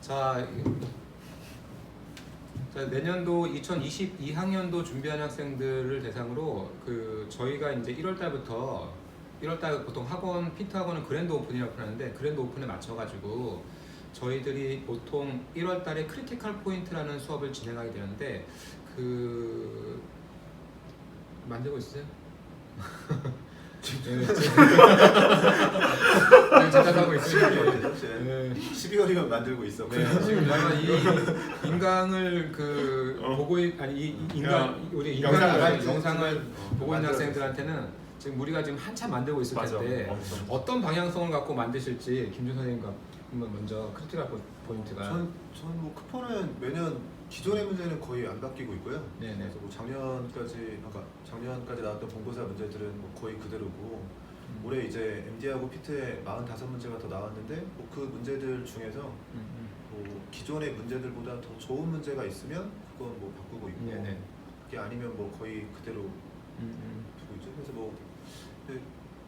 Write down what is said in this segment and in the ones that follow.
자, 자 내년도 2022학년도 준비하는 학생들을 대상으로 그 저희가 이제 1월 달부터 1월 달 보통 학원 피트 학원은 그랜드 오픈이라고 하는데 그랜드 오픈에 맞춰 가지고 저희들이 보통 1월 달에 크리티컬 포인트라는 수업을 진행하게 되는데 그 만들고 있으세요? 네, 지금 제작하고 네. 12월이면 만들고 있었고 네, 지금 내가 이 인강을 그 어. 보고 있, 아니 이, 이 인강 야, 우리 영상을 인강 알아야지. 영상을 어, 보고 있는 학생들한테는 지금 우리가 지금 한참 만들고 있을 맞아. 텐데 엄청. 어떤 방향성을 갖고 만드실지 김준 선생님과 한번 먼저 크리티컬 포- 포인트가 전전뭐 크포는 매년 기존의 문제는 거의 안 바뀌고 있고요. 네네. 그래서 뭐 작년까지 아까 작년까지 나왔던 본고사 문제들은 뭐 거의 그대로고 음. 올해 이제 MD하고 피트에 45문제가 더 나왔는데 뭐 그 문제들 중에서 음, 뭐 기존의 문제들보다 더 좋은 문제가 있으면 그건 뭐 바꾸고 있고 네네. 그게 아니면 뭐 거의 그대로 음, 음, 두고 있죠. 그래서 뭐 근데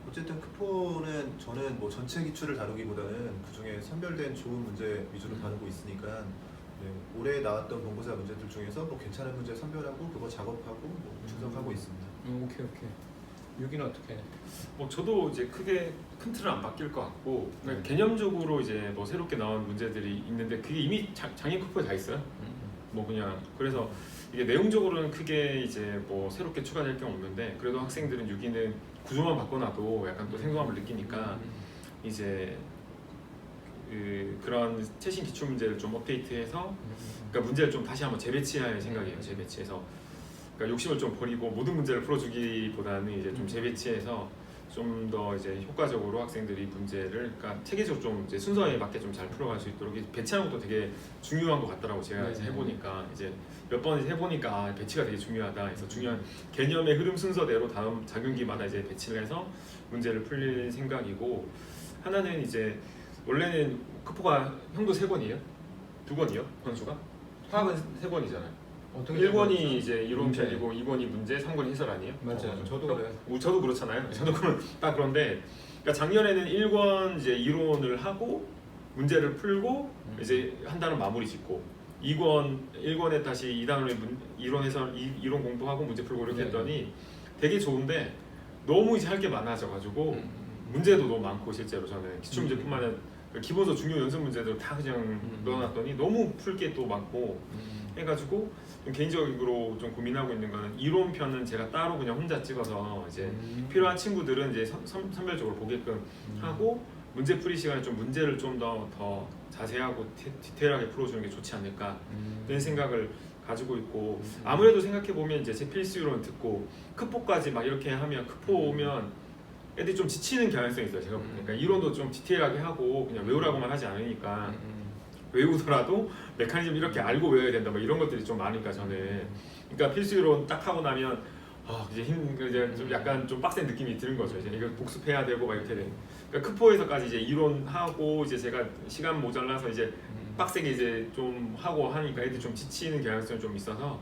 어쨌든 크포는 저는 뭐 전체 기출을 다루기보다는 그 중에 선별된 좋은 문제 위주로 음. 다루고 있으니까 네, 올해 나왔던 본고사 문제들 중에서 뭐 괜찮은 문제 선별하고 그거 작업하고 뭐 분석하고 음. 있습니다. 음, 오케이 오케이. 여기는 어떻게? 뭐 저도 이제 크게 큰 틀은 안 바뀔 것 같고 네. 개념적으로 이제 뭐 새롭게 나온 문제들이 있는데 그게 이미 자, 장애 쿠프에 다 있어요. 음, 뭐 그냥 그래서 이게 내용적으로는 크게 이제 뭐 새롭게 추가될 게 없는데 그래도 학생들은 6위는 구조만 바꿔놔도 약간 또 생소함을 느끼니까 음, 이제 그 그런 최신 기출 문제를 좀 업데이트해서 음, 그러니까 문제를 좀 다시 한번 재배치할 생각이에요. 재배치해서 그러니까 욕심을 좀 버리고 모든 문제를 풀어주기보다는 이제 좀 음. 재배치해서 좀 더 이제 효과적으로 학생들이 문제를 그러니까 체계적으로 좀 이제 순서에 맞게 좀 잘 풀어갈 수 있도록 이 배치하는 것도 되게 중요한 것 같더라고 제가 이제 네. 해보니까 이제 몇 번 해보니까 아, 배치가 되게 중요하다. 그래서 중요한 개념의 흐름 순서대로 다음 작용기마다 이제 배치를 해서 문제를 풀릴 생각이고 하나는 이제 원래는 크포가 형도 세 권이에요? 두 권이요? 권수가? 화학은 세 권이잖아요. 어떤 게 1권이 좋아요? 이제 이론 문제. 편이고 2권이 문제, 3권이 해설 아니에요? 맞아요. 어, 저도 그- 그래요. 우- 저도 그렇잖아요. 저도 그런 딱 그런데 그러니까 작년에는 1권 이제 이론을 하고 문제를 풀고 음. 이제 한 단원 마무리 짓고 2권 1권에 다시 2단원의 문, 이론 해설 이, 이론 공부하고 문제 풀고 이렇게 네. 했더니 되게 좋은데 너무 이제 할 게 많아져 가지고 음, 문제도 너무 많고 실제로 저는 기출 음. 문제뿐만 아니라 기본서 중요 연습 문제들 다 그냥 음. 넣어놨더니 너무 풀게 또 많고 음, 해가지고 좀 개인적으로 좀 고민하고 있는 거는 이론 편은 제가 따로 그냥 혼자 찍어서 이제 음. 필요한 친구들은 이제 선, 선, 선별적으로 보게끔 음. 하고 문제 풀이 시간에 좀 문제를 좀 더더 자세하고 디, 디테일하게 풀어주는 게 좋지 않을까 음. 그런 생각을 가지고 있고 음. 아무래도 생각해 보면 이제 제 필수 이론 듣고 크포까지 막 이렇게 하면 크포 오면 애들이 좀 지치는 경향성이 있어요 제가 음. 보니까 이론도 좀 디테일하게 하고 그냥 외우라고만 하지 않으니까 음, 음. 외우더라도 메커니즘 이렇게 알고 외워야 된다 뭐 이런 것들이 좀 많으니까 저는 그러니까 필수 이론 딱 하고 나면 아 이제 힘 이제 좀 약간 좀 빡센 느낌이 드는 거죠 이제 이거 복습해야 되고 막 이렇게 돼 그러니까 크포에서까지 이제 이론 하고 이제 제가 시간 모자라서 이제 음. 빡세게 이제 좀 하고 하니까 애들이 좀 지치는 경향성이 좀 있어서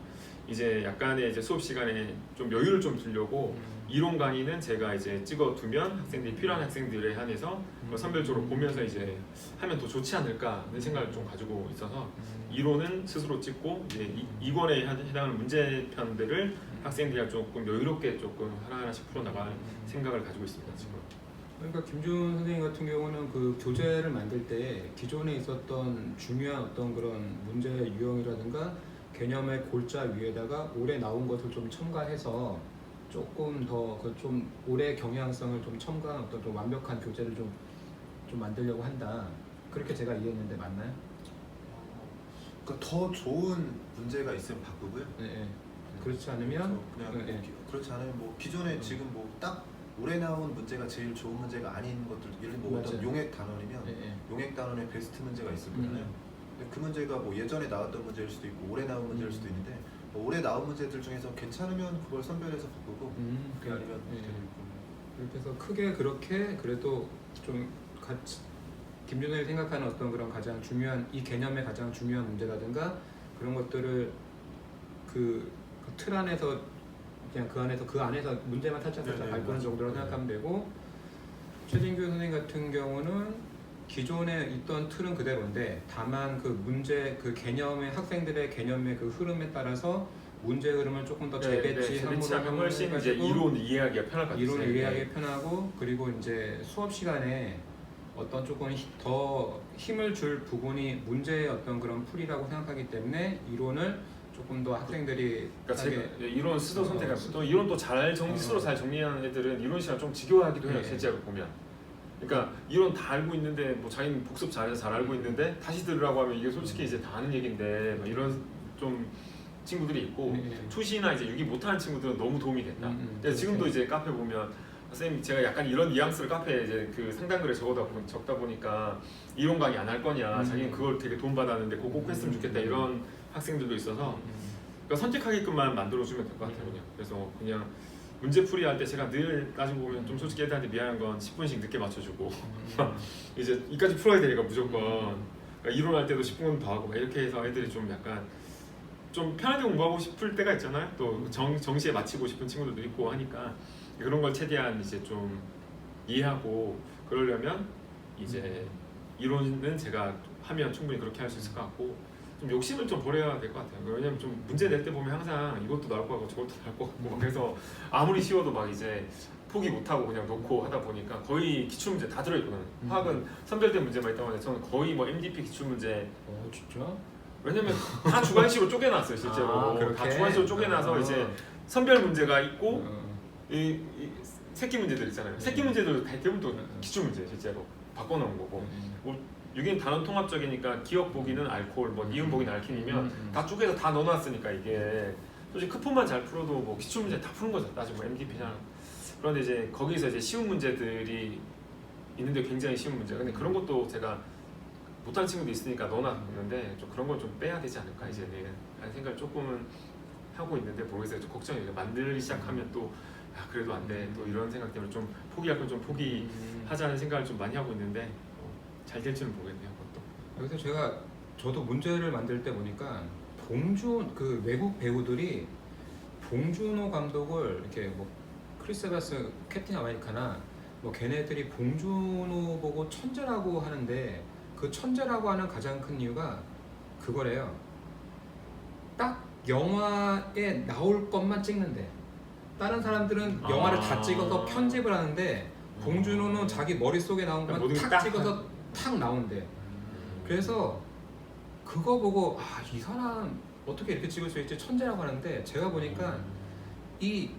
이제 약간의 이제 수업 시간에 좀 여유를 좀 두려고 음. 이론 강의는 제가 이제 찍어두면 학생들이 필요한 학생들에 한해서 뭐 선별적으로 보면서 이제 하면 더 좋지 않을까 하는 생각을 좀 가지고 있어서 음. 이론은 스스로 찍고 이제 이, 이권에 해- 해당하는 문제편들을 학생들이 조금 여유롭게 조금 하나하나씩 풀어나갈 생각을 가지고 있습니다 지금. 그러니까 김준 선생님 같은 경우는 그 교재를 만들 때 기존에 있었던 중요한 어떤 그런 문제 유형이라든가 개념의 골자 위에다가 올해 나온 것을 좀 첨가해서 조금 더 그좀 올해 경향성을 좀 첨가한 어떤 좀 완벽한 교재를 좀, 좀 만들려고 한다. 그렇게 제가 이해했는데 맞나요? 그러니까 더 좋은 문제가 있으면 바꾸고요. 네. 네. 그렇지 않으면 그래서 그냥 네, 뭐 네. 기- 그렇지 않으면 뭐 기존에 음. 지금 뭐 딱 올해 나온 문제가 제일 좋은 문제가 아닌 것들 예를 들면 뭐 어떤 맞아요. 용액 단원이면 네, 네. 용액 단원의 베스트 문제가 있을 음. 거잖아요. 근데 그 문제가 뭐 예전에 나왔던 문제일 수도 있고 올해 나온 문제일 음. 수도 있는데 뭐 올해 나온 문제들 중에서 괜찮으면 그걸 선별해서 바꾸고 음, 그게 아니면 네. 이렇게. 그렇게 해서 크게 그렇게 그래도 좀 같이 김준호이 생각하는 어떤 그런 가장 중요한 이 개념의 가장 중요한 문제라든가 그런 것들을 그, 그틀 안에서 그냥 그 안에서 그 안에서 문제만 살짝 살짝 네 네, 밟고는 맞아요. 정도로 네. 생각하면 되고 최진규 선생님 같은 경우는 기존에 있던 틀은 그대로인데 다만 그 문제 그 개념의 학생들의 개념의 그 흐름에 따라서 문제 흐름을 조금 더 네, 재배치함으로 재배치하면 훨씬 이제 이론 이해하기가 편할 것 같아요. 이론을 네. 이해하기 편하고 그리고 이제 수업 시간에 어떤 조금 히- 더 힘을 줄 부분이 문제의 어떤 그런 풀이라고 생각하기 때문에 이론을 조금 더 학생들이 그러니까 이론 스스로 어, 선택할 어, 또 이론 또 잘 정리 어. 스스로 잘 정리하는 애들은 이론 시간 좀 지겨워하기도 해요 네. 실제로 보면. 그러니까 이론 다 알고 있는데 뭐 자기는 복습 잘해서 잘 알고 있는데 다시 들으라고 하면 이게 솔직히 이제 다 아는 얘긴데 막 이런 좀 친구들이 있고 네. 초시나 이제 유기 못하는 친구들은 너무 도움이 됐다. 음, 음, 그래서 지금도 그렇죠. 이제 카페 보면 선생님 제가 약간 이런 뉘앙스를 카페에 이제 그 상담글에 적어다 보- 적다 보니까 이론 강의 안 할 거냐 음. 자기는 그걸 되게 도움 받았는데 그거 꼭 했으면 좋겠다 음. 이런 학생들도 있어서 음, 그러니까 선택하게끔만 만들어주면 될 것 같아요 그냥 그래서 그냥 문제풀이 할 때 제가 늘 따지고 보면 좀 솔직히 애들한테 미안한 건 10분씩 늦게 맞춰주고. 음. 이제 이까지 풀어야 되니까 무조건. 그러니까 이론할 때도 10분 더 하고 막 이렇게 해서 애들이 좀 약간 좀 편하게 공부하고 싶을 때가 있잖아요. 또 정, 정시에 마치고 싶은 친구들도 있고 하니까 그런 걸 최대한 이제 좀 이해하고 그러려면 이제 이론은 제가 하면 충분히 그렇게 할 수 있을 것 같고 좀 욕심을 좀 버려야 될 것 같아요. 왜냐면 좀 문제 낼 때 보면 항상 이것도 나올 것 같고 저것도 나올 것 같고 뭐 그래서 아무리 쉬워도 막 이제 포기 못하고 그냥 놓고 하다 보니까 거의 기출문제 다 들어있거든요. 음. 화학은 선별된 문제만 있다고 하는데 저는 거의 뭐 MDP 기출문제. 어 진짜? 왜냐면 다 주관식으로 쪼개놨어요 아, 실제로. 아, 그렇게? 다 주관식으로 쪼개놔서 어. 이제 선별 문제가 있고 어. 이, 이 새끼 문제들 있잖아요. 새끼 음. 문제들도 대부분 또 음. 기출문제 실제로 바꿔놓은 거고. 뭐 6인 단원 통합적이니까 기억 보기는 알코올, 뭐 니은 보기는 알킨이면 음, 음. 다 쪼개서 다 넣어놨으니까 이게 솔직히 크폰만 잘 풀어도 뭐 기출 문제 다 푸는 거죠. 따지면 뭐 MDP나 그런데 이제 거기서 이제 쉬운 문제들이 있는데 굉장히 쉬운 문제. 근데 그런 것도 제가 못한 친구도 있으니까 넣어놨는데 좀 그런 건 좀 빼야 되지 않을까 이제는 라는 생각을 조금은 하고 있는데 모르겠어요. 좀 걱정이에요. 만들기 시작하면 또 아, 그래도 안 돼. 또 이런 생각 때문에 좀 포기할 건 좀 포기하자는 생각을 좀 많이 하고 있는데 잘 될지는 모르겠네요. 그것도. 그래서 제가 저도 문제를 만들 때 보니까 봉준 그 외국 배우들이 봉준호 감독을 이렇게 뭐 크리스 에바스 캡틴 아메리카나 뭐 걔네들이 봉준호 보고 천재라고 하는데 그 천재라고 하는 가장 큰 이유가 그거래요. 딱 영화에 나올 것만 찍는데 다른 사람들은 영화를 아. 다 찍어서 편집을 하는데 봉준호는 어. 자기 머릿속에 나온 것만 딱 찍어서 탁 나온대. 그래서 그거 보고 아 이 사람 어떻게 이렇게 찍을 수 있지? 천재라고 하는데 제가 보니까 이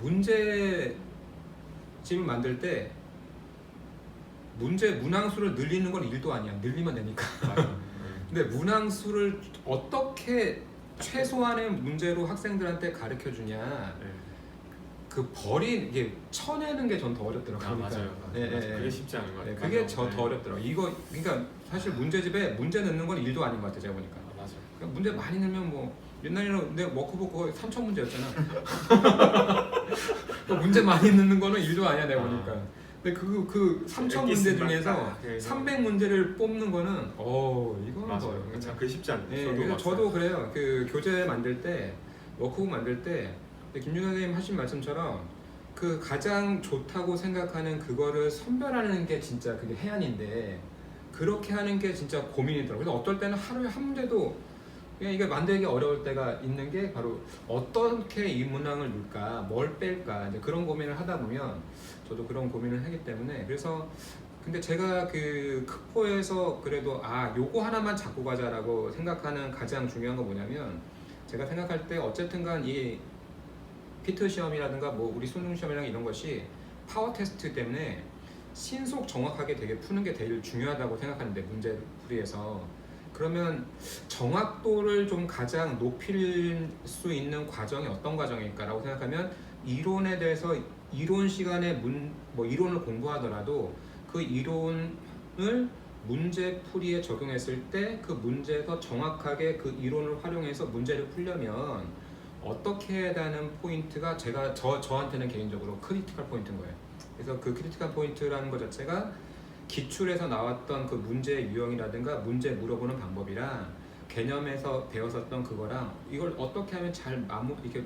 문제 집을 만들 때 문제 문항수를 늘리는 건 일도 아니야. 늘리면 되니까. 근데 문항수를 어떻게 최소한의 문제로 학생들한테 가르쳐 주냐. 네. 그 버린 이게 쳐내는 게 전 더 어렵더라고요 아 맞아요. 네, 맞아요. 네, 그게 네. 쉽지 않은 것 네, 같아요. 그게 맞아요. 저 네. 더 어렵더라고요 이거 그러니까 사실 문제집에 문제 넣는 건 일도 아닌 것 같아요 제가 보니까 아, 맞아요. 그러니까 문제 많이 넣으면 뭐 옛날에는 내 워크북 그거 3천 문제였잖아. 그 문제 많이 넣는 거는 일도 아니야 내가 아. 보니까. 근데 그 그 3천 문제 엑기스만 중에서 딱 해서. 300 문제를 뽑는 거는 어 이거는 맞아요. 뭐- 참 그게 쉽지 않아요. 네, 저도 저도 그래요. 그 교재 만들 때 워크북 만들 때 김준 선생님 하신 말씀처럼 그 가장 좋다고 생각하는 그거를 선별하는 게 진짜 그게 해안인데 그렇게 하는 게 진짜 고민이더라고요. 그래서 어떨 때는 하루에 한 문제도 그냥 이게 만들기 어려울 때가 있는 게 바로 어떻게 이 문항을 넣을까, 뭘 뺄까 이제 그런 고민을 하다 보면 저도 그런 고민을 하기 때문에 그래서 근데 제가 그 크포에서 그래도 아 요거 하나만 잡고 가자라고 생각하는 가장 중요한 건 뭐냐면 제가 생각할 때 어쨌든간 이 피트 시험이라든가 뭐 우리 수능 시험이랑 이런 것이 파워 테스트 때문에 신속 정확하게 되게 푸는 게 제일 중요하다고 생각하는데 문제 풀이에서. 그러면 정확도를 좀 가장 높일 수 있는 과정이 어떤 과정일까라고 생각하면 이론에 대해서 이론 시간에 문 뭐 이론을 공부하더라도 그 이론을 문제 풀이에 적용했을 때 그 문제에서 정확하게 그 이론을 활용해서 문제를 풀려면 어떻게 해야 되는 포인트가 제가 저 저한테는 개인적으로 크리티컬 포인트인 거예요. 그래서 그 크리티컬 포인트라는 것 자체가 기출에서 나왔던 그 문제 유형이라든가 문제 물어보는 방법이랑 개념에서 배웠었던 그거랑 이걸 어떻게 하면 잘 마무 이렇게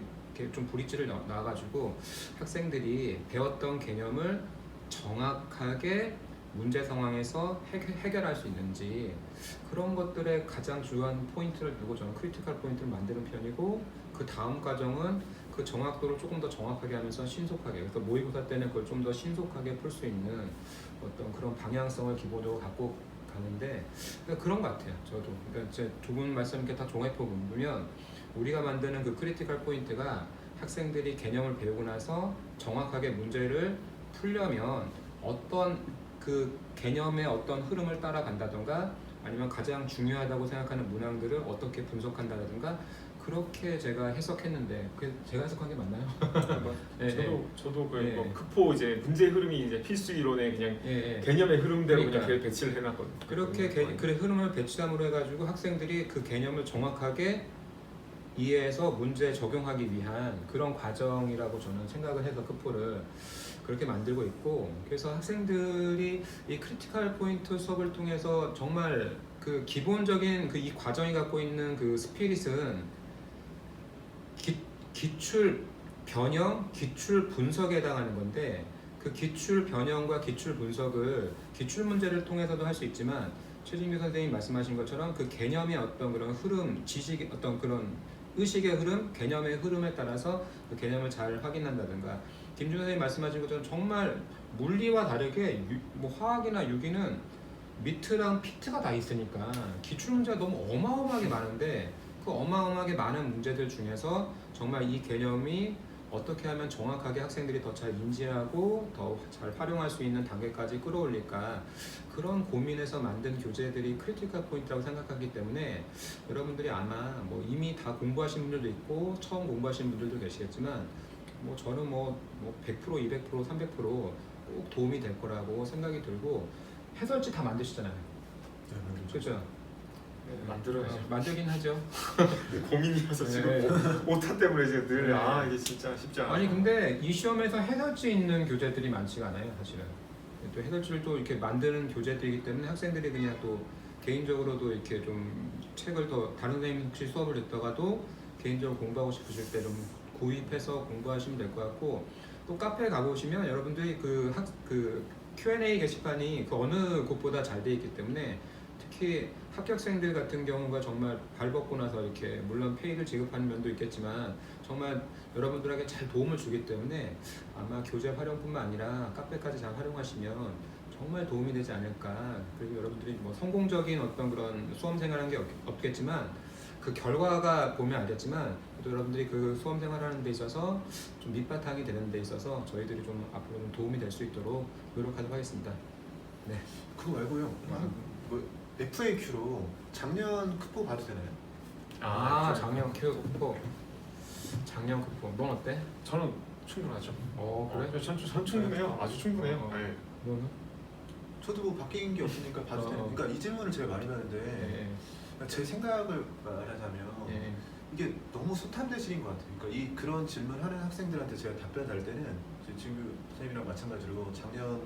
좀 브릿지를 넣- 놔가지고 학생들이 배웠던 개념을 정확하게 문제 상황에서 해결, 해결할 수 있는지 그런 것들에 가장 중요한 포인트를 두고 저는 크리티컬 포인트를 만드는 편이고 그 다음 과정은 그 정확도를 조금 더 정확하게 하면서 신속하게 그래서 모의고사 때는 그걸 좀 더 신속하게 풀 수 있는 어떤 그런 방향성을 기본적으로 갖고 가는데 그러니까 그런 것 같아요 저도. 그러니까 제두분 말씀 이렇게 다 종합해 보면 우리가 만드는 그 크리티컬 포인트가 학생들이 개념을 배우고 나서 정확하게 문제를 풀려면 어떤 그 개념의 어떤 흐름을 따라간다던가 아니면 가장 중요하다고 생각하는 문항들을 어떻게 분석한다든가 그렇게 제가 해석했는데 그 제가 해석한 게 맞나요? 예, 저도 저도 그 예. 뭐 크포 이제 문제 흐름이 이제 필수 이론의 그냥 예, 예. 개념의 흐름대로 그러니까. 그냥 배치를 해놨거든요. 그렇게 개, 그 흐름을 배치함으로 해가지고 학생들이 그 개념을 정확하게 이해해서 문제에 적용하기 위한 그런 과정이라고 저는 생각을 해서 크포를 그렇게 만들고 있고 그래서 학생들이 이 크리티컬 포인트 수업을 통해서 정말 그 기본적인 그 이 과정이 갖고 있는 그 스피릿은 기, 기출 변형, 기출 분석에 해당하는 건데 그 기출 변형과 기출 분석을 기출 문제를 통해서도 할 수 있지만 최진규 선생님 말씀하신 것처럼 그 개념의 어떤 그런 흐름, 지식의 어떤 그런 의식의 흐름, 개념의 흐름에 따라서 그 개념을 잘 확인한다든가. 김준 선생님 말씀하신 것처럼 정말 물리와 다르게 유- 뭐 화학이나 유기는 미트랑 피트가 다 있으니까 기출 문제가 너무 어마어마하게 많은데 그 어마어마하게 많은 문제들 중에서 정말 이 개념이 어떻게 하면 정확하게 학생들이 더 잘 인지하고 더 잘 활용할 수 있는 단계까지 끌어올릴까 그런 고민에서 만든 교재들이 크리티컬 포인트라고 생각하기 때문에 여러분들이 아마 뭐 이미 다 공부하신 분들도 있고 처음 공부하신 분들도 계시겠지만 뭐 저는 뭐, 뭐 100%, 200%, 300%꼭 도움이 될 거라고 생각이 들고 해설지 다 만드시잖아요. 그렇죠? 만들어야죠. 어, 만들긴 하죠. 고민이어서 지금 네. 오- 오타 때문에 지금 늘 네. 아 이게 진짜 쉽지 않아. 아니 근데 이 시험에서 해설지 있는 교재들이 많지가 않아요 사실은 또 해설지를 또 이렇게 만드는 교재들이기 때문에 학생들이 그냥 또 개인적으로도 이렇게 좀 책을 더 다른 선생님 혹시 수업을 듣다가도 개인적으로 공부하고 싶으실 때 좀 구입해서 공부하시면 될 것 같고 또 카페에 가보시면 여러분들이 그 학 그 Q&A 게시판이 그 어느 곳보다 잘 돼 있기 때문에 특히 합격생들 같은 경우가 정말 발 벗고 나서 이렇게 물론 페이를 지급하는 면도 있겠지만 정말 여러분들에게 잘 도움을 주기 때문에 아마 교재 활용뿐만 아니라 카페까지 잘 활용하시면 정말 도움이 되지 않을까 그리고 여러분들이 뭐 성공적인 어떤 그런 수험 생활한 게 없- 없겠지만 그 결과가 보면 알겠지만 또 여러분들이 그 수험 생활 하는 데 있어서 좀 밑바탕이 되는 데 있어서 저희들이 좀 앞으로 좀 도움이 될 수 있도록 노력하도록 하겠습니다. 그거 말고요. 뭐 FAQ로 작년 크포 봐도 되나요? 아, 그- 작년 큐포 작년 쿠포 넌 어때? 저는 충분하죠. 어 그래? 그래? 전, 전 충분해요. 아주 충분해요. 어. 네. 너는? 저도 뭐 바뀐 게 없으니까 봐도 어. 되나요? 그러니까 이 질문을 제가 많이 받는데 예, 제 생각을 말하자면 예, 이게 너무 소탐대실인 것 같아요. 그러니까 이 그런 질문하는 학생들한테 제가 답변할 때는 제 친구 선생님이랑 마찬가지로 작년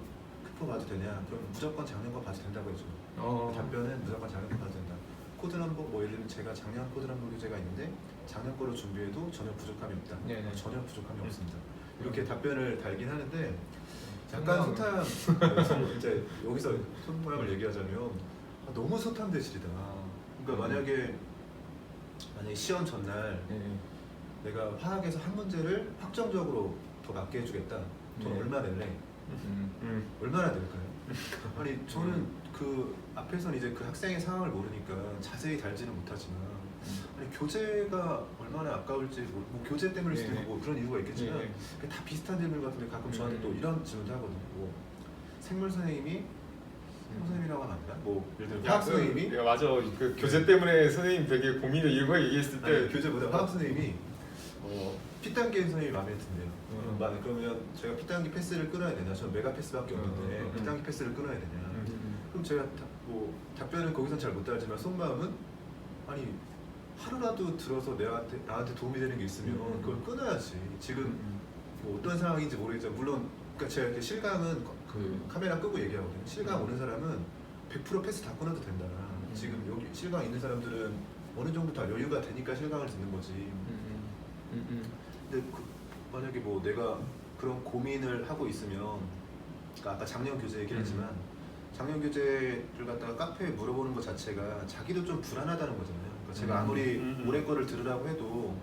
크포 봐도 되냐? 그럼 무조건 작년 거 봐도 된다고 해줘. 어, 답변은 무조건 작년 거 봐도 된다. 코드 남복 뭐 예를 들면 제가 작년 코드 남복 교재가 있는데 작년 거로 준비해도 전혀 부족함이 없다. 네네. 전혀 부족함이 음. 없습니다. 이렇게 답변을 달긴 하는데 생각은- 약간 소탐 이제 여기서 손모양을 얘기하자면 아, 너무 소탐 대실이다. 그러니까 음. 만약에 만약에 시험 전날 예, 내가 화학에서 한 문제를 확정적으로 더 맞게 해주겠다. 돈 네. 얼마 낼래? 음, 음. 얼마나 될까요? 아니 저는 그 앞에서는 이제 그 학생의 상황을 모르니까 자세히 달지는 못하지만 아니 교재가 얼마나 아까울지 뭐, 뭐 교재 때문일 수도 네. 있고 뭐 그런 이유가 있겠지만 예, 그게 다 비슷한 질문 같은데 가끔 저한테 음. 또 이런 질문도 하거든요. 뭐 생물 선생님이 선생님이라고 하면 안 돼? 뭐 예를 야, 화학 그- 선생님이 야, 맞아. 그 교재 때문에 선생님 되게 고민을 이거 얘기했을 때 아니 교재보다 화학 선생님이 어, P단계 선생님이 마음에 든대요. 음. 만 그러면 제가 P단계 패스를 끊어야 되냐? 저는 메가 패스밖에 없는데 음, 음, 음. P단계 패스를 끊어야 되냐? 음, 그럼 제가 다, 뭐 답변은 거기선 잘 못 달지만 속마음은 아니 하루라도 들어서 내한테 나한테 도움이 되는 게 있으면 음. 그걸 끊어야지. 지금 음, 뭐 어떤 상황인지 모르겠지만 물론 그러니까 제가 이렇게 실강은 그 카메라 끄고 얘기하거든요. 음. 오는 사람은 100% 패스 다 끊어도 된다. 음. 지금 여기 실강 있는 사람들은 어느 정도 다 여유가 되니까 실강을 듣는 거지. 음, 음, 음, 근데 그, 만약에 뭐 내가 그런 고민을 하고 있으면 그러니까 아까 작년 교재 얘기를 했지만 작년 교재를 갖다가 카페에 물어보는 것 자체가 자기도 좀 불안하다는 거잖아요. 그러니까 제가 음. 아무리 음, 음. 올해 거를 들으라고 해도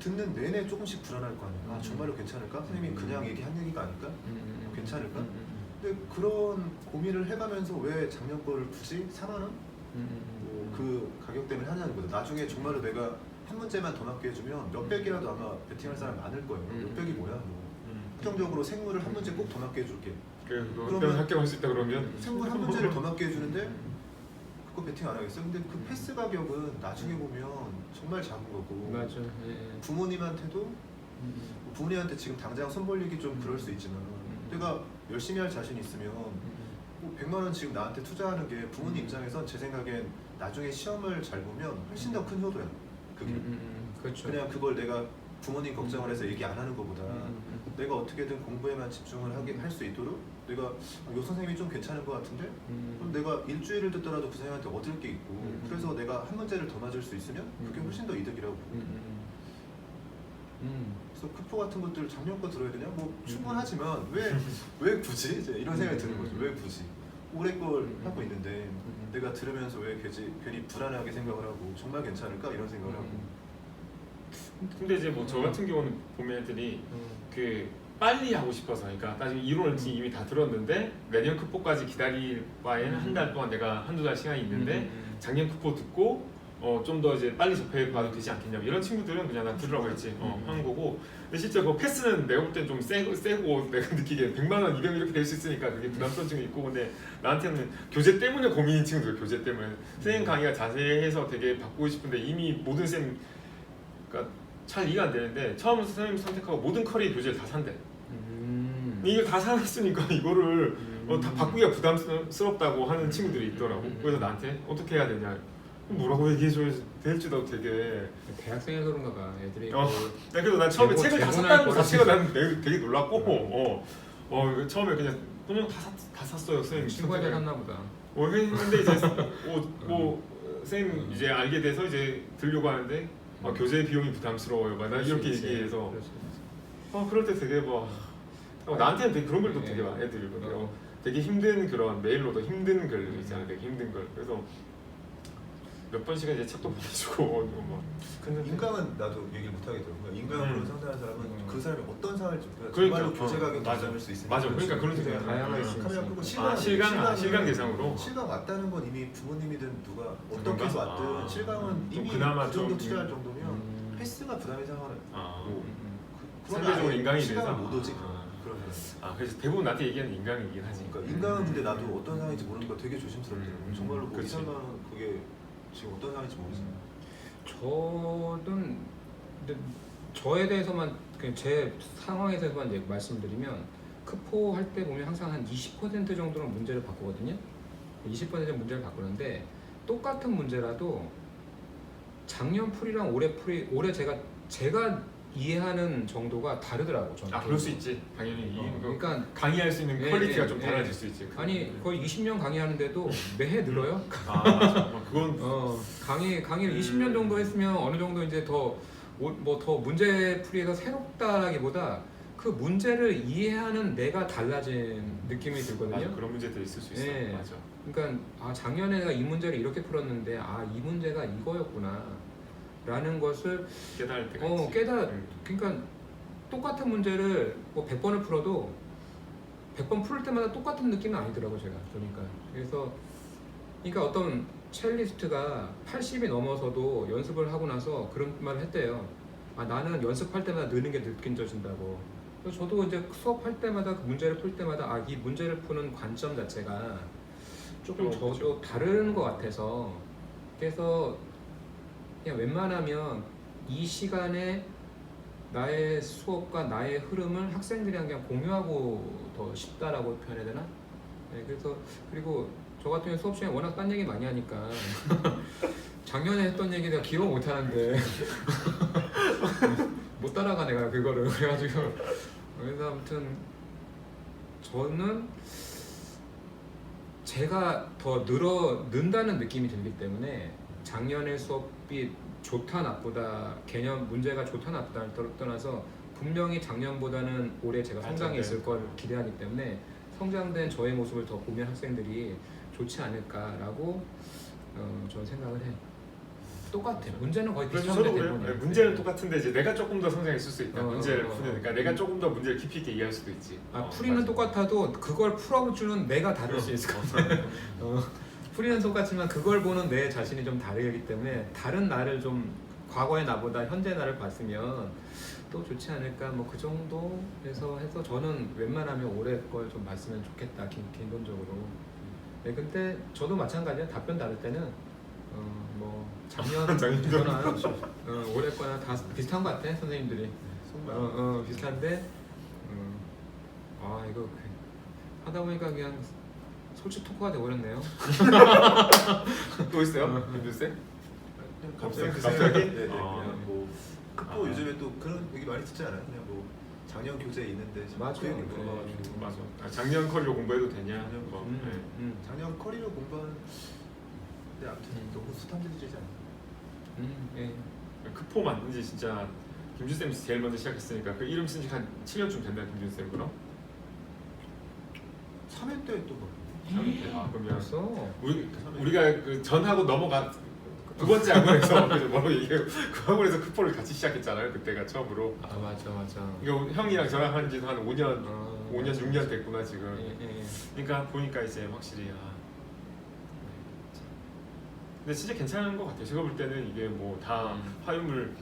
듣는 내내 조금씩 불안할 거 아니에요. 아 음. 정말로 괜찮을까? 선생님이 그냥 얘기한 얘기가 아닐까? 음, 괜찮을까? 음, 음, 근데 그런 고민을 해가면서 왜 작년 거를 굳이 4만 원? 음, 뭐그 가격 때문에 하냐는 거죠. 나중에 정말로 내가 한 문제만 더 맞게 해주면 몇백 이라도 아마 베팅할 사람 많을 거예요. 음. 몇백이 뭐야? 뭐. 음. 특정적으로 생물을 한 문제 꼭 더 맞게 해줄게. 그래 그러면- 합격할 수 있다 그러면 생물 한 문제를 더 맞게 해주는데 그거 베팅 안 하겠어? 근데 그 패스 가격은 나중에 보면 정말 작은 거고 맞아. 예, 예. 부모님한테도 음, 부모님한테 지금 당장 손 벌리기 좀 그럴 수 있지만 내가 열심히 할 자신 있으면 음, 뭐 100만 원 지금 나한테 투자하는 게 부모님 음. 입장에선 제 생각엔 나중에 시험을 잘 보면 훨씬 더 큰 효도야. 그게 음, 음, 음, 그렇죠. 그냥 그걸 내가 부모님 걱정을 해서 얘기 안 하는 것보다 내가 어떻게든 공부에만 집중을 하게 할 수 있도록 내가 아, 요 선생님이 좀 괜찮은 것 같은데 음, 그럼 내가 일주일을 듣더라도 그 선생님한테 얻을 게 있고 음. 그래서 내가 한 문제를 더 맞을 수 있으면 그게 음. 훨씬 더 이득이라고 보고 음. 그래서 크포 같은 것들 작년 거 들어야 되냐? 뭐 음. 충분하지만 왜 왜 굳이 이제 이런 생각이 드는 거죠. 음. 왜 굳이 올해 걸 음. 하고 있는데 음. 내가 들으면서 왜 괜히, 괜히 불안하게 생각을 하고 정말 괜찮을까? 이런 생각을 하고. 근데 이제 뭐저 음. 같은 경우는 보면 애들이 음. 그 빨리 하고 싶어서 그러니까 나중에 이론을 지금 이미 다 들었는데 내년 크포까지 기다릴 바에는 한 달 동안 내가 한두 달 시간이 있는데 음, 작년 크포 듣고 어, 좀 더 이제 빨리 접해봐도 되지 않겠냐 이런 친구들은 그냥 나 들으라고 했지 어, 음. 한 거고 근데 실제 그 패스는 내가 볼 땐 좀 세고, 세고 내가 느끼기에 100만 원, 200만 이렇게 될 수 있으니까 그게 부담스러운 이 있고 근데 나한테는 교재 때문에 고민인 친구들 교재 때문에 선생님 강의가 자세해서 되게 바꾸고 싶은데 이미 모든 쌤 그러니까 잘 이해가 안 되는데 처음 선생님 선택하고 모든 커리 교재를 다 산대 음. 근데 이걸 다 사놨으니까 이거를 음. 어, 다 바꾸기가 부담스럽다고 하는 친구들이 있더라고. 음. 그래서 나한테 어떻게 해야 되냐. 뭐라고 얘기해줘야 될지도 되게. 대학생이라서 그런가 봐. 애들이 어. 그나 그래서 난 처음에 책을 다 샀다는 거 자체가 난 되게, 되게 놀랐고, 어, 어, 이거 처음에 그냥 그냥 다, 샀, 다 샀어요, 선생님. 친구한테 샀나 보다. 어, 했는데 이제 뭐, 뭐 선생님 이제 알게 돼서 이제 들려고 하는데 아, 교재 비용이 부담스러워요. 막 나 이렇게 있지. 얘기해서 있지. 어 그럴 때 되게 뭐 어, 나한테는 되게 그런 글도 되게 많아 애들이 어. 어. 되게 힘든 그런 메일로도 힘든 글 있잖아 되게 힘든 글 그래서 몇 번씩은 이제 책도 보내주고 뭐 근데 인강은 나도 얘기를 못 하겠더라고요. 인강으로 음. 상담하는 사람은 음. 그 사람이 어떤 상황을 좀 그러니까, 정말로 어, 맞아. 부담일 수 있으니까 맞아. 그러니까 그런 생각이 다양할 음. 수 카메라 있으니까. 끄고 아, 실강 실강, 아, 실강 대상으로? 실강 왔다는 건 이미 부모님이든 누가 어떻게? 해서 왔든 아. 실강은 좀 이미 그나마 그 정도 좀, 투자할 음. 정도면 음. 패스가 부담이 상황은 아. 뭐 음, 그- 그건 상대적으로 실강을 돼서? 못 오지 아. 그러면 아 그래서 대부분 나한테 얘기하는 인강이긴 하지 그러니까 인강은 근데 나도 어떤 상황인지 모르니까 되게 조심스럽더라고 음. 정말로 뭐 2, 그치. 3만 원 그게 지금 어떤 상황인지 모르지만 저는 근데 저에 대해서만 그냥 제 상황에서만 이제 말씀드리면 크포 할 때 보면 항상 한 20% 정도는 문제를 바꾸거든요. 20% 문제를 바꾸는데 똑같은 문제라도 작년 풀이랑 올해 풀이 올해 제가 제가 이해하는 정도가 다르더라고 저는. 아 그럴 수 있지 당연히 이- 어, 그 그러니까 강의할 수 있는 예, 퀄리티가 예, 좀 예. 달라질 수 있지 아니 거의 20년 강의하는데도 매해 늘어요. 아 맞아 어, 그건 어, 강의 강의를 음. 20년 정도 했으면 어느 정도 이제 더뭐더 문제 풀이가 새롭다라기보다 그 문제를 이해하는 내가 달라진 느낌이 들거든요. 그런 문제들이 있을 수 있어 예. 맞아 그러니까 아 작년에 내가 이 문제를 이렇게 풀었는데 아 이 문제가 이거였구나. 라는 것을 깨달을 때가 어, 있지 깨달 음. 그러니까 똑같은 문제를 뭐 100번을 풀어도 100번 풀 때마다 똑같은 느낌은 아니더라고 제가 그러니까 그래서 그러니까 어떤 첼리스트가 80이 넘어서도 연습을 하고 나서 그런 말을 했대요 아 나는 연습할 때마다 느는 게 느껴진다고 그래서 저도 이제 수업할 때마다 그 문제를 풀 때마다 아 이 문제를 푸는 관점 자체가 조금 어, 저도. 다른 것 같아서 그래서 그냥 웬만하면 이 시간에 나의 수업과 나의 흐름을 학생들이랑 그냥 공유하고 더 쉽다라고 표현해야 되나? 네, 그래서 그리고 저 같은 경우 수업 시간에 워낙 딴 얘기 많이 하니까 작년에 했던 얘기 내가 기억 못 하는데 못 따라가 내가 그거를 그래가지고 그래서 아무튼 저는 제가 더 늘어 는다는 느낌이 들기 때문에 작년의 수업 이 좋다 나쁘다 개념 문제가 좋다 나쁘다를 떠- 떠나서 분명히 작년보다는 올해 제가 맞아, 성장이 네. 있을 걸 기대하기 때문에 성장된 저의 모습을 더 보면 학생들이 좋지 않을까라고 어, 저는 생각을 해요. 똑같아. 문제는 거의 그래서 비슷한 저도 데 그래요. 네, 문제는 똑같은데 이제 내가 조금 더 성장했을 수 있다. 어, 문제를 어, 어. 푸는. 그러니까 내가 조금 더 문제를 깊이 있게 이해할 수도 있지. 아, 어, 풀이는 맞아. 똑같아도 그걸 풀어주는 내가 다를 수 있을 것 같아요. 어, 풀이는 똑같지만 그걸 보는 내 자신이 좀 다르기 때문에 다른 나를 좀 과거의 나보다 현재 나를 봤으면 또 좋지 않을까 뭐 그 정도에서 해서 저는 웬만하면 올해 걸 좀 봤으면 좋겠다 기, 기본적으로. 네, 근데 저도 마찬가지야 답변 다를 때는 어뭐 작년 작년 거나 어, 올해 거나 다 비슷한 것 같아 선생님들이. 어, 어 비슷한데 어, 아 이거 그- 하다 보니까 그냥 솔직 토크가 돼버렸네요. 또 있어요? 어. 그냥 갑자기? 갑자기 갑자기? 네네 아. 그냥 뭐 극보 아. 요즘에 또 그런 얘기 많이 듣지 않아요? 그냥 뭐 작년 교재 있는데 지금 맞아요. 그 얘기 네. 물어봐가지고 맞아. 아, 작년 커리로 공부해도 되냐? 작년 뭐, 음, 네. 음, 작년 커리로 공부한 근데 아무튼 음. 너무 수탐들이지 않나? 음, 예. 크포 만든 지 진짜 김준 쌤이 제일 먼저 시작했으니까 그 이름 쓴 지 한 7년쯤 됐나 김준 쌤 그럼? 3회 때또 뭐. 아 벌써 우리 우리가 그 전하고 넘어간 두 번째 학원에서 그래서 뭐라고 얘기해요 그 학원에서 크포를 같이 시작했잖아요 그때가 처음으로 아 맞아 맞아. 이거 형이랑 저랑 한 지도 한 5년 어, 5년 맞아, 6년 맞아. 됐구나 지금 예, 예, 예. 그러니까 보니까 이제 확실히 아 근데 진짜 괜찮은 것 같아요 제가 볼 때는 이게 뭐 다 음. 화요물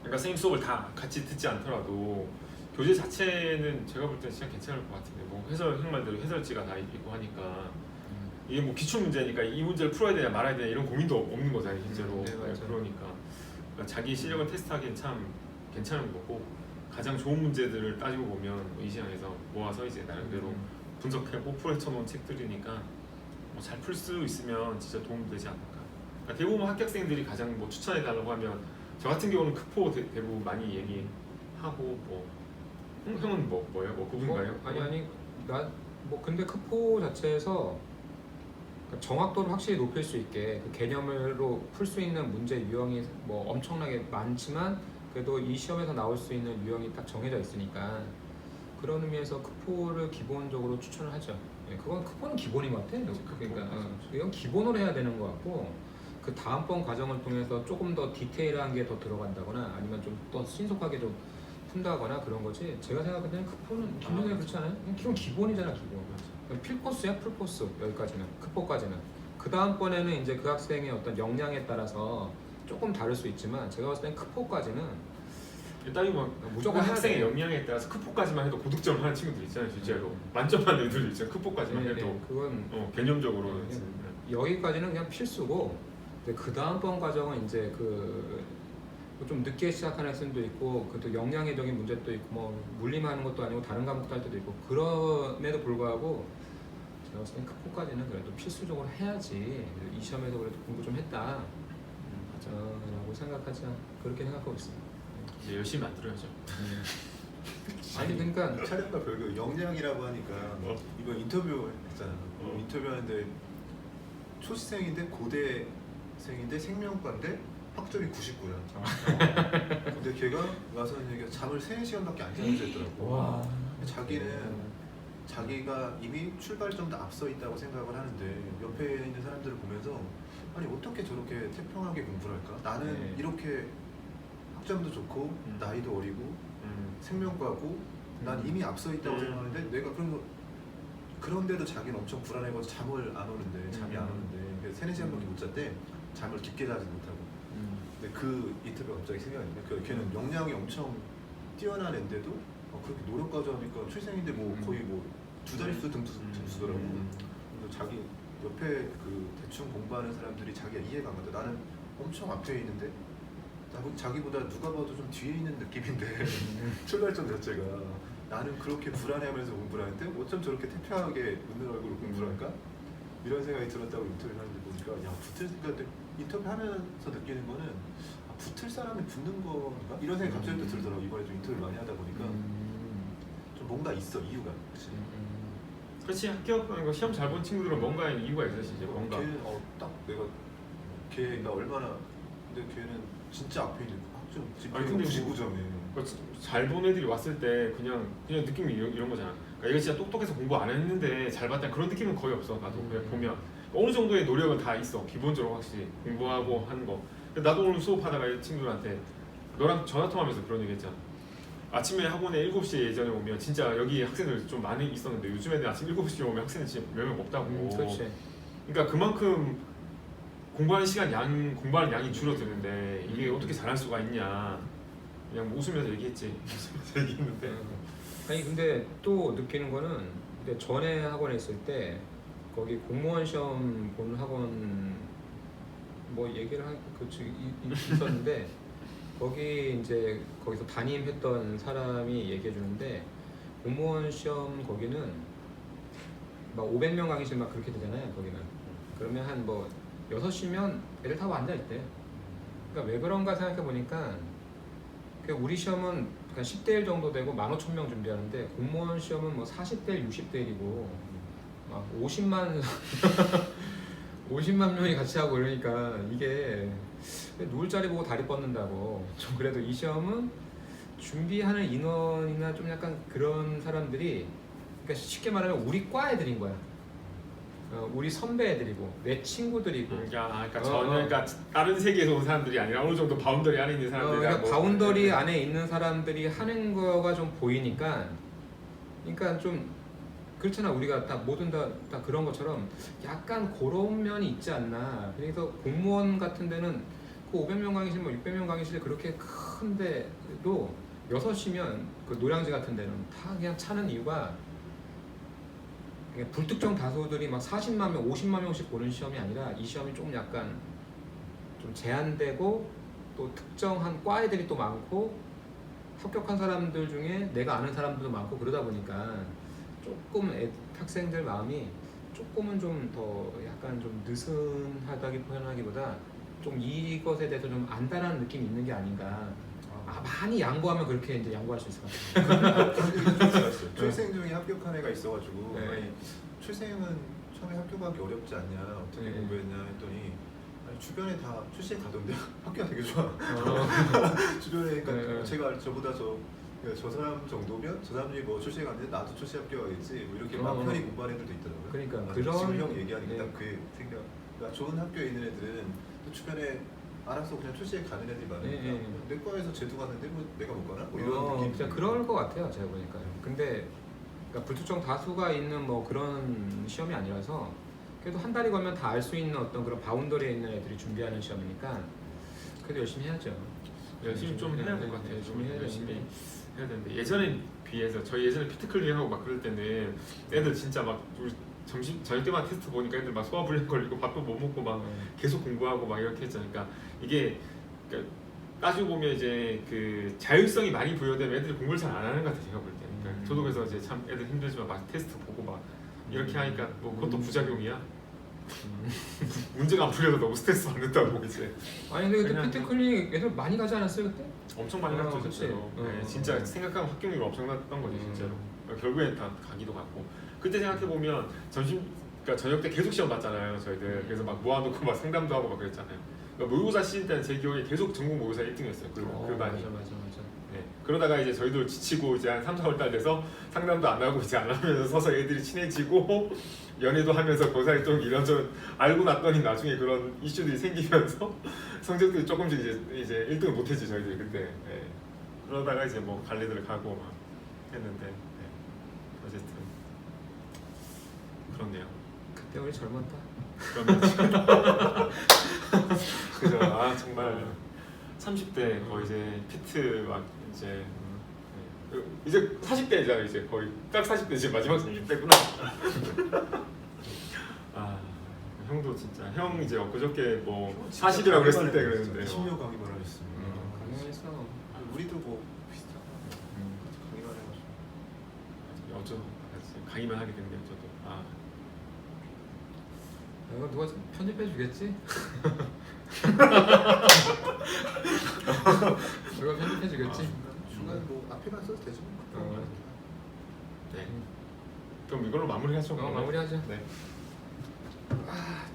그러니까 선생님 수업을 다 같이 듣지 않더라도 교재 자체는 제가 볼 때는 진짜 괜찮을 것 같은데 뭐 해설 형 말대로 해설지가 다 있고 하니까 음. 이게 뭐 기출 문제니까 이 문제를 풀어야 되냐 말아야 되냐 이런 고민도 없는 거잖아요 실제로 음, 네, 맞아요. 그러니까 그러니까 자기 실력을 테스트하기엔 참 괜찮은 거고 가장 좋은 문제들을 따지고 보면 뭐이 시장에서 모아서 이제 나름대로 음. 분석하고 풀어쳐놓은 책들이니까 뭐 잘 풀 수 있으면 진짜 도움 되지 않을까. 그러니까 대부분 합격생들이 가장 뭐 추천해달라고 하면 저 같은 경우는 크포 대, 대부분 많이 얘기하고 뭐 형, 형은 뭐 뭐예요? 뭐 그분인가요? 어? 아니 아니 나뭐 근데 크포 자체에서 그러니까 정확도를 확실히 높일 수 있게 그 개념으로 풀 수 있는 문제 유형이 뭐 엄청나게 많지만 그래도 이 시험에서 나올 수 있는 유형이 딱 정해져 있으니까 그런 의미에서 크포를 기본적으로 추천을 하죠. 예, 그건 크포는 기본인 것 같아. 그치, 그러니까 어, 이건 기본으로 해야 되는 것 같고 그 다음번 과정을 통해서 조금 더 디테일한 게 더 들어간다거나 아니면 좀 더 신속하게 좀 푼다거나 그런 거지. 제가 생각할 때는 크포는 김민석이 아, 그렇지 않아요? 기본 기본이잖아 기본. 그냥 필코스야 풀코스 여기까지는 크포까지는. 그 다음 번에는 이제 그 학생의 어떤 역량에 따라서 조금 다를 수 있지만 제가 봤을 땐 크포까지는 일단이 뭐 무조건 해야 학생의 돼. 역량에 따라서 크포까지만 해도 고득점을 하는 친구들 있잖아요 실제로 음. 만점 받는 애들도 있잖아요 크포까지만 네, 해도 네, 그건 어, 개념적으로 네. 여기까지는 그냥 필수고 그 다음번 과정은 이제 그 좀 늦게 시작하는 학생도 있고 그또 역량의적인 문제도 있고 뭐 물리만 하는 것도 아니고 다른 과목도 할 때도 있고 그럼에도 불구하고 제가 봤을 땐 크포까지는 그래도 필수적으로 해야지 이 시험에서 그래도 공부 좀 했다 어, 라고 생각하지 않- 그렇게 생각하고 있습니다 이제 열심히 만들어야죠 아니 그러니까 촬영과 별거 영양이라고 하니까 어. 이번 인터뷰 했잖아. 어. 인터뷰하는데 초시생인데 고대생인데 생명과인데 학점이 99야. 근데 걔가 와서 얘기가 잠을 3시간밖에 안 자는 했더라고. 와 자기는 자기가 이미 출발점도 앞서 있다고 생각을 하는데 옆에 있는 사람들을 보면서 아니 어떻게 저렇게 태평하게 공부를 할까? 나는 네. 이렇게 학점도 좋고 음. 나이도 어리고 음. 생명과고 난 음. 이미 앞서 있다고 음. 생각하는데 내가 그런 거 그런데도 자기는 엄청 불안해서 잠을 안 오는데 잠이 안 음. 오는데 그래서 세네 시간밖에 못 잤대 잠을 깊게 자지 못하고 음. 근데 그 인터뷰가 갑자기 생각이 나네 그 걔는 역량이 엄청 뛰어난 앤데도 어, 그렇게 노력까지 하니까 출생인데 뭐 음. 거의 뭐 두 자릿수 등수 음. 등수더라고 음. 그래서 자기 옆에 그 대충 공부하는 사람들이 자기가 이해가 안 가다 나는 엄청 앞에 있는데 자기- 자기 보다 누가 봐도 좀 뒤에 있는 느낌인데 출발점 자체가 나는 그렇게 불안해하면서 공부를 하는데 어쩜 저렇게 태평하게 웃는 얼굴로 공부를 할까? 이런 생각이 들었다고 인터뷰를 하는데 보니까 야 붙을 그러니까 인터뷰하면서 느끼는 거는 아, 붙을 사람이 붙는 건가? 이런 생각이 갑자기 또 들더라고 이번에 좀 인터뷰를 많이 하다 보니까 음. 좀 뭔가 있어 이유가 그치? 음. 그렇지 합격하는 거 시험 잘 본 친구들은 뭔가 이유가 있어 진짜 뭔가 걔는 어, 딱 내가 걔가 얼마나 근데 걔는 진짜 앞에 있는 학점 아니, 근데 뭐- 99점이에요 잘 본 애들이 왔을 때 그냥 그냥 느낌이 이런, 이런 거잖아 그러니까 이거 진짜 똑똑해서 공부 안 했는데 잘 봤다 그런 느낌은 거의 없어 나도 그냥 음. 보면 어느 정도의 노력은 다 있어. 기본적으로 확실히 공부하고 하는 거 나도 오늘 수업하다가 이 친구들한테 너랑 전화 통화하면서 그런 얘기 했잖아. 아침에 학원에 7시에 예전에 오면 진짜 여기 학생들 좀 많이 있었는데 요즘 애들 아침 7시에 오면 학생들 진짜 몇명 없다고. 음, 그렇지. 그러니까 그만큼 공부하는 시간 양 공부하는 양이 줄어드는데 이게 어떻게 잘할 수가 있냐. 그냥 뭐 웃으면서 얘기했지. 웃으면서 얘기했는데. 아니 근데 또 느끼는 거는 근데 전에 학원에 있을 때 거기 공무원 시험 보는 학원 뭐 얘기를 한그 있었는데 거기 이제 거기서 담임했던 사람이 얘기해 주는데 공무원 시험 거기는 막 500명 강의실 막 그렇게 되잖아요 거기는. 그러면 한 뭐 6시면 애들 다 앉아 있대. 그러니까 왜 그런가 생각해 보니까 그 우리 시험은 그냥 10대 1 정도 되고 15,000명 준비하는데 공무원 시험은 뭐 40대 1, 60대 1이고 막 50만 50만 명이 같이 하고 이러니까 이게 누울 자리 보고 다리 뻗는다고 좀 그래도 이 시험은 준비하는 인원이나 좀 약간 그런 사람들이 그러니까 쉽게 말하면 우리 과 애들인 거야. 어, 우리 선배 애들이고 내 친구들이고 그러니까, 그러니까 어, 전혀 어. 그러니까 다른 세계에서 온 사람들이 아니라 어느 정도 바운더리 안에 있는 어, 사람들이 그러니까 바운더리 안에 있는 사람들이 하는 거가 좀 보이니까 그러니까 좀 그렇잖아. 우리가 다 모든 다, 다 그런 것처럼 약간 그런 면이 있지 않나. 그래서 공무원 같은 데는 그 500명 강의실 뭐 600명 강의실 그렇게 큰 데도 6시면 그 노량진 같은 데는 다 그냥 차는 이유가 불특정 다수들이 막 40만 명, 50만 명씩 보는 시험이 아니라 이 시험이 조금 약간 좀 제한되고 또 특정한 과 애들이 또 많고 합격한 사람들 중에 내가 아는 사람들도 많고 그러다 보니까 조금 애, 학생들 마음이 조금은 좀 더 약간 좀 느슨하다기 표현하기보다 좀 이것에 대해서 좀 안다라는 느낌이 있는 게 아닌가. 아 많이 양보하면 그렇게 이제 양보할 수 있을 것 같아요. 있어요. 출생 중에 합격한 애가 있어가지고 네. 아니 출생은 처음에 합격하기 어렵지 않냐 어떻게 네. 공부했냐 했더니 아니, 주변에 다 출생 가던데 학교가 되게 좋아. 어, 주변에 그러니까 네, 네. 제가 저보다 저, 그러니까 저 사람 정도면 저 사람이 뭐 출시 갔는데 나도 출시 합격하겠지 뭐 이렇게 어. 막 편히 공부하는 애들도 있더라고요. 그러니까 아, 그런- 지금 형 얘기하니까 네. 딱그 생각. 그러니까 좋은 학교에 있는 애들은 또 주변에 알아서 그냥 출시에 가는 애들이 많으니까 네, 네. 내 과에서 쟤도 갔는데 뭐 내가 못 가나? 뭐 이런 어, 느낌. 진짜 그럴 것 같아요 제가 보니까. 근데 그러니까 불특정 다수가 있는 뭐 그런 시험이 아니라서 그래도 한 달이 걸면 다 알 수 있는 어떤 그런 바운더리에 있는 애들이 준비하는 시험이니까 그래도 열심히 해야죠. 열심히 좀 해야 될 것 같아요. 좀 해야 열심히. 해야 되는데 예전에 비해서 저희 예전에 피트클리닝 하고 막 그럴 때는 애들 진짜 막 우리 점심 저녁 때만 테스트 보니까 애들 막 소화불량 걸리고 밥도 못 먹고 막 계속 공부하고 막 이렇게 했잖아요. 그러니까 이게 그러니까 따지고 보면 이제 그 자율성이 많이 부여되면 애들이 공부를 잘 안 하는 것 같아요. 제가 볼 때. 그러니까 음. 저도 그래서 이제 참 애들 힘들지만 막 테스트 보고 막 이렇게 하니까 뭐 그것도 부작용이야. 음. 문제가 안 풀려도 너무 스트레스 받는다고 이제 아니 근데 그때 그냥- 피트 클리닉 애들 많이 가지 않았어요 그때? 엄청 많이 어, 갔죠 그치. 진짜로. 네, 어. 진짜 생각하면 합격률이 엄청났던 거지 음. 진짜로. 그러니까 결국엔 다 가기도 갔고. 그때 생각해 보면 점심 그러니까 저녁 때 계속 시험 봤잖아요 저희들. 그래서 막 모아놓고 막 상담도 하고 막 그랬잖아요. 그러니까 모의고사 시즌 때는 제 기억에 계속 전국 모의고사 1등이었어요. 그, 어, 그 반이. 맞아 맞아 맞아. 네. 그러다가 이제 저희도 지치고 이제 한 3, 4월 달 돼서 상담도 안 하고 이제 안 하면서 서서 애들이 친해지고 연애도 하면서 그 사이 좀 이런저런 알고 났더니 나중에 그런 이슈들이 생기면서 성적들이 조금씩 이제 이제 1등을 못했지 저희들이 그때. 네. 그러다가 이제 뭐 갈래들 가고 막 했는데 네. 어쨌든 그렇네요. 그때 우리 젊었다. 그러면 그죠. 아 정말 30대 거의 이제 피트 막 이제 네. 이제 40대잖아 이제 거의 딱 40대 이제 마지막 30대구나. 아 형도 진짜 형 이제 엊그저께 뭐 40이라고 그랬을 때 그랬는데 20년 강의만 하셨으면 음. 아, 우리도 뭐 비슷하다. 음, 강의만 해가지고. 어쩌 강의만 하게 됐네요 저도. 아 이거 누가 편집해 주겠지? 누가 편집해 주겠지? 아, 중간 뭐 앞에만 써도 되죠. 어. 네. 그럼 이걸로 마무리하죠. 어, 마무리하죠. 네. 아,